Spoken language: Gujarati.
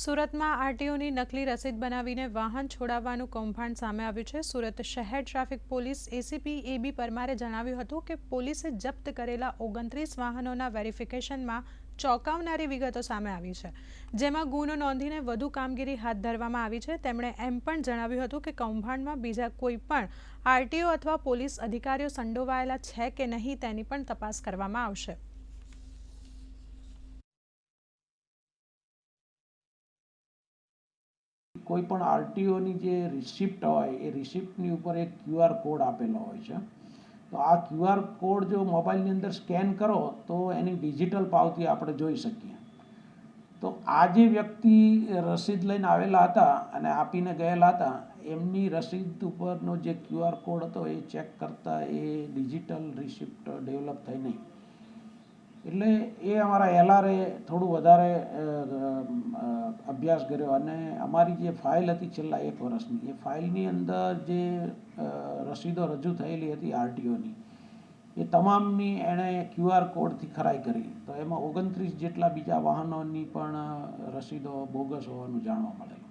સુરતમાં આરટીઓની નકલી રસીદ બનાવીને વાહન છોડાવવાનું કૌભાંડ સામે આવ્યું છે. સુરત શહેર ટ્રાફિક પોલીસ એસીપી એબી પરમારે જણાવ્યું હતું કે પોલીસે જપ્ત કરેલા ઓગણત્રીસ વાહનોના વેરિફિકેશનમાં ચોંકાવનારી વિગતો સામે આવી છે. જેમાં ગુનો નોંધીને વધુ કામગીરી હાથ ધરવામાં આવી છે. તેમણે એમ પણ જણાવ્યું હતું કે કૌભાંડમાં બીજા કોઈ પણ આરટીઓ અથવા પોલીસ અધિકારીઓ સંડોવાયેલા છે કે નહીં તેની પણ તપાસ કરવામાં આવશે. કોઈ પણ આરટીઓની જે રિસિપ્ટ હોય, એ રિસિપ્ટની ઉપર એક ક્યુઆર કોડ આપેલો હોય છે. તો આ ક્યુઆર કોડ જો મોબાઈલની અંદર સ્કેન કરો, તો એની ડિજિટલ પાવતી આપણે જોઈ શકીએ. તો આ જે વ્યક્તિ રસીદ લઈને આવેલા હતા અને આપીને ગયેલા હતા, એમની રસીદ ઉપરનો જે ક્યુઆર કોડ હતો, એ ચેક કરતાં એ ડિજિટલ રિસિપ્ટ ડેવલપ થઈ નહીં. એટલે એ અમારા એલઆરએ થોડું વધારે અભ્યાસ કર્યો અને અમારી જે ફાઇલ હતી છેલ્લા એક વર્ષની, એ ફાઇલની અંદર જે રસીદો રજૂ થયેલી હતી આરટીઓની એ તમામની એણે ક્યુઆર કોડથી ખરાઈ કરી. તો એમાં ઓગણત્રીસ જેટલા બીજા વાહનોની પણ રસીદો બોગસ હોવાનું જાણવા મળેલું.